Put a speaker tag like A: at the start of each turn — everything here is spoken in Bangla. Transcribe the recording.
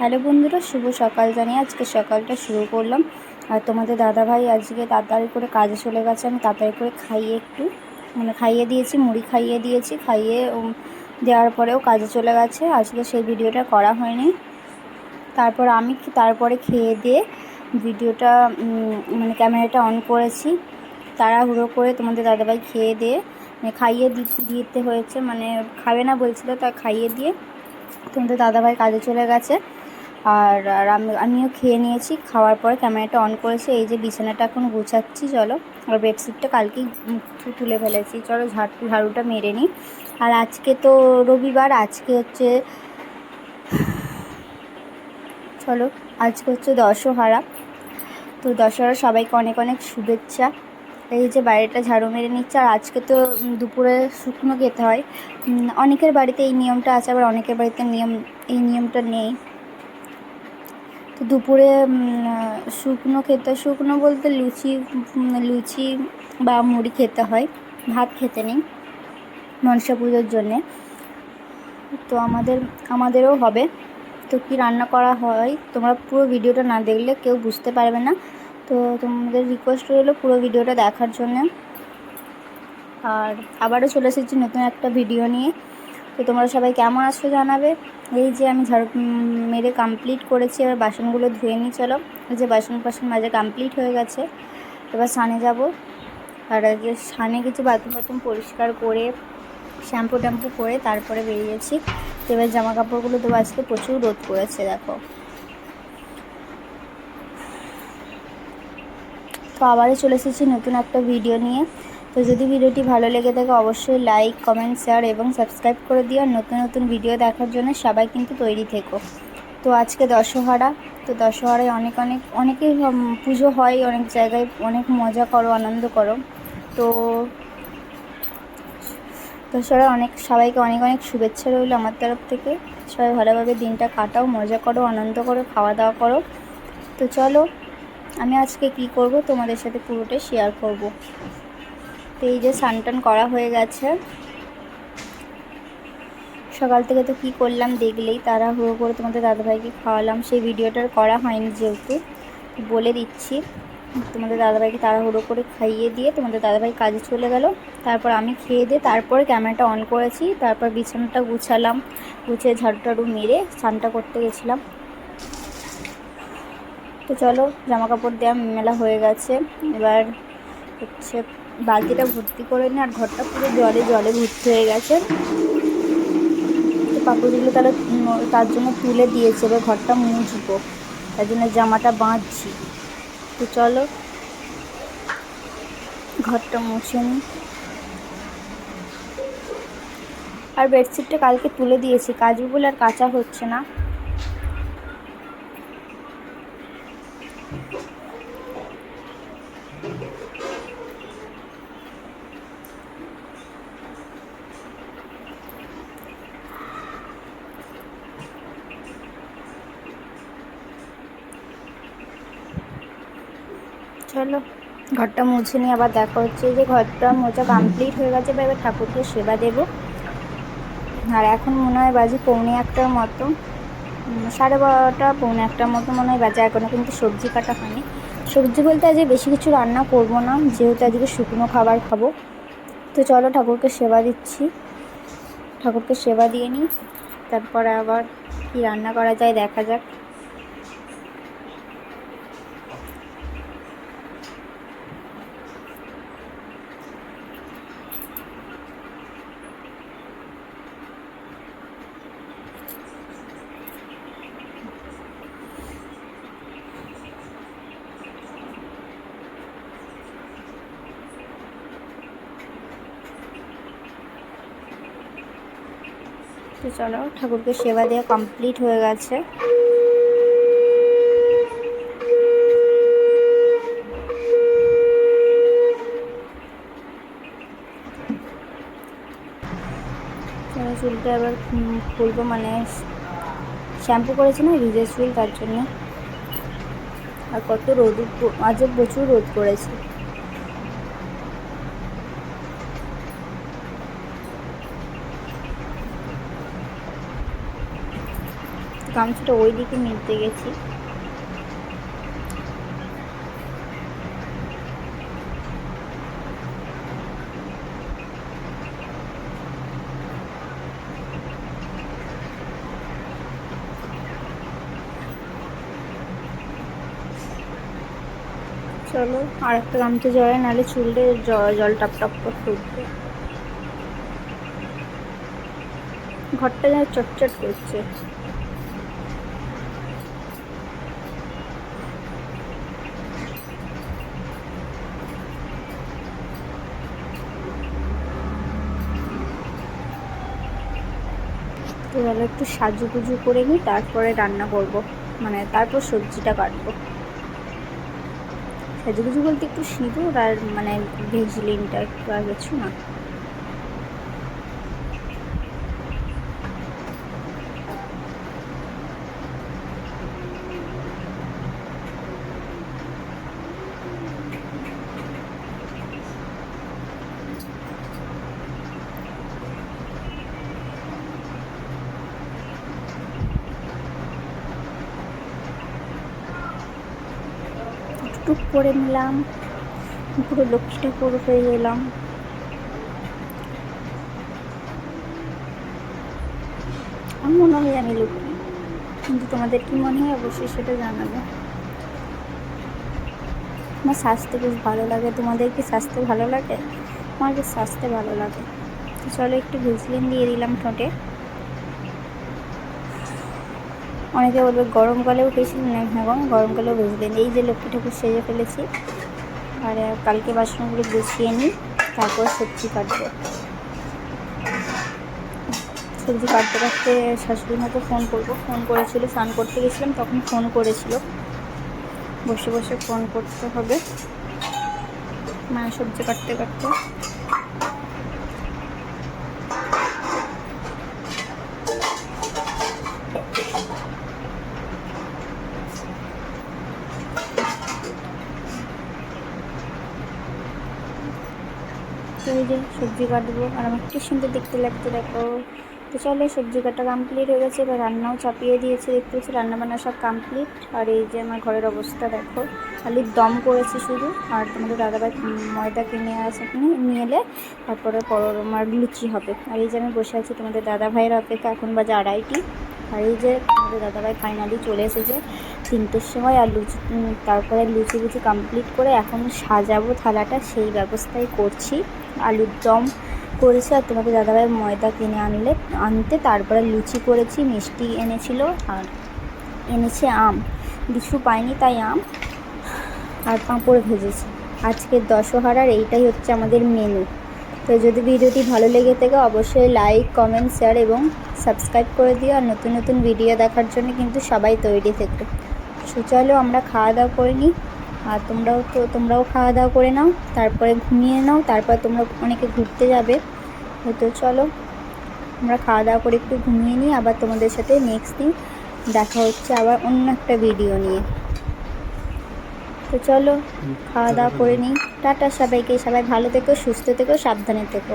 A: হ্যালো বন্ধুরা, শুভ সকাল জানিয়ে আজকে সকালটা শুরু করলাম। আর তোমাদের দাদাভাই আজকে তাড়াতাড়ি করে কাজে চলে গেছে, আমি তাড়াতাড়ি করে খাইয়ে একটু মানে খাইয়ে দিয়েছি, মুড়ি খাইয়ে দিয়েছি, খাইয়ে দেওয়ার পরেও কাজে চলে গেছে। আজকে সেই ভিডিওটা করা হয়নি। তারপর আমি তারপরে খেয়ে দিয়ে ভিডিওটা মানে ক্যামেরাটা অন করেছি। তাড়াহুড়ো করে তোমাদের দাদাভাই খেয়ে দিয়ে মানে খাইয়ে দিতে হয়েছে মানে খাবে না বলছিল, তা খাইয়ে দিয়ে তোমাদের দাদাভাই কাজে চলে গেছে। আর আর আমি, আমিও খেয়ে নিয়েছি। খাওয়ার পরে ক্যামেরাটা অন করেছি। এই যে বিছানাটা এখন গুছাচ্ছি, চলো। আর বেডশিটটা কালকেই তুলে ফেলেছি। চলো ঝাড়ু, ঝাড়ুটা মেরে নিই। আর আজকে তো রবিবার, আজকে হচ্ছে চলো, আজকে হচ্ছে দশহারা। তো দশহারা সবাইকে অনেক অনেক শুভেচ্ছা। এই যে বাইরেটা ঝাড়ু মেরে নিচ্ছে। আর আজকে তো দুপুরে শুকনো খেতে হয়। অনেকের বাড়িতে এই নিয়মটা আছে, আবার অনেকের বাড়িতে নিয়ম, এই নিয়মটা নেই। তো দুপুরে শুকনো খেতে, শুকনো বলতে লুচি লুচি বা মুড়ি খেতে হয়। ভাত খেতে নেই মনসা পুজোর জন্যে। তো আমাদের, আমাদেরও হবে। তো কি রান্না করা হয়, তোমরা পুরো ভিডিওটা না দেখলে কেউ বুঝতে পারবে না। তো তোমাদের রিকোয়েস্ট রইল পুরো ভিডিওটা দেখার জন্য। আর আবারও চলে এসেছি নতুন একটা ভিডিও নিয়ে। তো তোমরা সবাই কেমন আসছো জানাবে। এই যে আমি ঝাড়ু মেরে কমপ্লিট করেছি, এবার বাসনগুলো ধুয়ে নিই, চলো। যে বাসন ফাসন মাজা কমপ্লিট হয়ে গেছে। এবার সানে যাব। আর আগে সানে কিছু বাথরুম বাথরুম পরিষ্কার করে, শ্যাম্পু ট্যাম্পু করে তারপরে বেরিয়েছি। তো এবার জামা কাপড়গুলো দেবো আজকে প্রচুর রোদ পড়েছে, দেখো। তো আবারও চলে এসেছি নতুন একটা ভিডিও নিয়ে। তো যদি ভিডিওটি ভালো লেগে থাকে, অবশ্যই লাইক কমেন্ট শেয়ার এবং সাবস্ক্রাইব করে দিও। আর নতুন নতুন ভিডিও দেখার জন্য সবাই কিন্তু তৈরি থেকো। তো আজকে দশহারা, তো দশহারায় অনেক অনেক, অনেকেই পুজো হয়, অনেক জায়গায় অনেক মজা করো, আনন্দ করো। তো দশহরা অনেক, সবাইকে অনেক অনেক শুভেচ্ছা রইল আমার তরফ থেকে। সবাই ভালোভাবে দিনটা কাটাও, মজা করো, আনন্দ করো খাওয়া দাওয়া করো। তো চলো, আমি আজকে কি করব তোমাদের সাথে পুরোটাই শেয়ার করব। তো এই যে স্নান করা হয়ে গেছে। সকাল থেকে তো কি করলাম দেখলেই তাড়াহুড়ো করে তোমাদের দাদাভাইকে খাওয়ালাম। সেই ভিডিওটার করা হয়নি যেহেতু, বলে দিচ্ছি। তোমাদের দাদাভাইকে তাড়াহুড়ো করে খাইয়ে দিয়ে তোমাদের দাদাভাই কাজে চলে গেল। তারপর আমি খেয়ে দিয়ে তারপরে ক্যামেরাটা অন করেছি। তারপর বিছানাটা গুছালাম, গুছিয়ে ঝাড়ু টাড়ু মেরে স্নানটা করতে গেছিলাম। তো চলো জামা কাপড় দেওয়া মেলা হয়ে গেছে। এবার হচ্ছে বালতিটা ভর্তি করে নিই আর ঘরটা পুরো জলে জলে ভর্তি হয়ে গেছে। তো পাপড়গুলো তাহলে তার জন্য তুলে দিয়েছে, এবার ঘরটা মুছবো। তার জন্য জামাটা বাঁধছি। তো চলো, ঘরটা মুছে নিই আর বেডশিটটা কালকে তুলে দিয়েছি কাচবো বলে আর কাচা হচ্ছে না। চলো, ঘরটা মুছে নিয়ে আবার দেখা হচ্ছে। যে ঘরটা মোছা কমপ্লিট হয়ে গেছে, এবার এবার ঠাকুরকে সেবা দেবো। আর এখন মনে হয় বাজে পৌনে একটার মতো। সাড়ে বারোটা, পৌনে একটার মতো মনে হয় বাজে এখনও কিন্তু সবজি কাটা হয়নি। সবজি বলতে আজকে বেশি কিছু রান্না করব না, যেহেতু আজকে শুকনো খাবার খাব। তো চলো ঠাকুরকে সেবা দিচ্ছি। ঠাকুরকে সেবা দিয়ে নিই, তারপরে আবার কি রান্না করা যায় দেখা যাক। তো চলো, ঠাকুরকে সেবা দেওয়া কমপ্লিট হয়ে গেছে। চলো, চুলটা এবার খুলবো মানে শ্যাম্পু করেছি না, ভিজে চুল, তার জন্য। আর কত রোদ, আজও প্রচুর রোদ পড়েছে। গামছাটা ওই দিকে নিতে গেছি। চলো আর একটা গামছা জড়ে নাহলে চুলে জ- জল টপ টপ করে উঠবে ঘরটা যেন চটচট করছে। তো চলো একটু সাজুগুজু করে নিই, তারপরে রান্না করব। মানে তারপর সবজিটা কাটবো। সাজুগুজু বলতে একটু সিঁদুর আর মানে ভেজলিনটা একটু আর কিছু না। টুক করে নিলাম। পুরো লক্ষ্মী ঠাকুর হয়ে গেলাম আমার মনে হয় আমি লক্ষ্মী, কিন্তু তোমাদের কি মনে হয়? অবশ্যই সেটা জানাবে। আমার স্বাস্থ্য বেশ ভালো লাগে। তোমাদের কি স্বাস্থ্য ভালো লাগে? আমার বেশ স্বাস্থ্য ভালো লাগে। চলো একটু ভেজলিন দিয়ে দিলাম ঠোঁটে। অনেকে বলবে গরমকালেও খেয়েছিলেন না হ্যাঁ গরমকালেও ভেজলেন এই যে লক্ষ্মী ঠাকুর সেজে ফেলেছি, আর কালকে বাসনগুলো গুছিয়ে নিই, তারপর সবজি কাটবো। সবজি কাটতে কাটতে শাশুড়ি মাকে ফোন করব। ফোন করেছিল, স্নান করতে গেছিলাম, তখন ফোন করেছিল। বসে বসে ফোন করতে হবে। মা সবজি কাটতে কাটতে এই যে সবজি কাটবো আর আমার কি সুন্দর দেখতে লাগছে, দেখো। তো চলো, সবজি কাটা কমপ্লিট হয়ে গেছে। এবার রান্নাও চাপিয়ে দিয়েছে, দেখতে পাচ্ছি? রান্নাবান্না সব কমপ্লিট আর এই যে আমার ঘরের অবস্থা, দেখো। খালি দম করেছি শুধু। আর তোমাদের দাদাভাই ময়দা কিনে আসে নিয়ে এলে, তারপরে পর আমার লুচি হবে। আর এই যে আমি বসে আছি তোমাদের দাদা ভাইয়ের অপেক্ষা, এখন বাজে আড়াইটি। আর এই যে আমাদের দাদাভাই ফাইনালি চলে এসেছে। তিনটের সময় আর লুচি তারপরে লুচি লুচি কমপ্লিট করে এখন সাজাবো থালাটা, সেই ব্যবস্থাই করছি। আলুর দম করেছি আর তোমাদের দাদাভাই ময়দা কিনে আনলে, আনতে তারপরে লুচি করেছি, মিষ্টি এনেছিল আর এনেছে আম। কিছু পাইনি তাই আম আর পাঁপড় ভেজেছি। আজকের দশহারার এইটাই হচ্ছে আমাদের মেনু তো যদি ভিডিওটি ভালো লেগে থাকে, অবশ্যই লাইক কমেন্ট শেয়ার এবং সাবস্ক্রাইব করে দিও। আর নতুন নতুন ভিডিও দেখার জন্য কিন্তু সবাই তৈরি থেকো। সো চলো আমরা খাওয়া দাওয়া করে নিই। আর তোমরাও তো, তোমরাও খাওয়া দাওয়া করে নাও, তারপরে ঘুমিয়ে নাও, তারপর তোমরা অনেকে ঘুরতে যাবে। তো চলো, আমরা খাওয়া দাওয়া করে একটু ঘুমিয়ে নিই, আবার তোমাদের সাথে নেক্সট দিন দেখা হচ্ছে আবার অন্য একটা ভিডিও নিয়ে। তো চলো, খাওয়া দাওয়া করে নিই। টাটা সবাইকে, সবাই ভালো থেকো, সুস্থ থেকো, সাবধানে থেকো।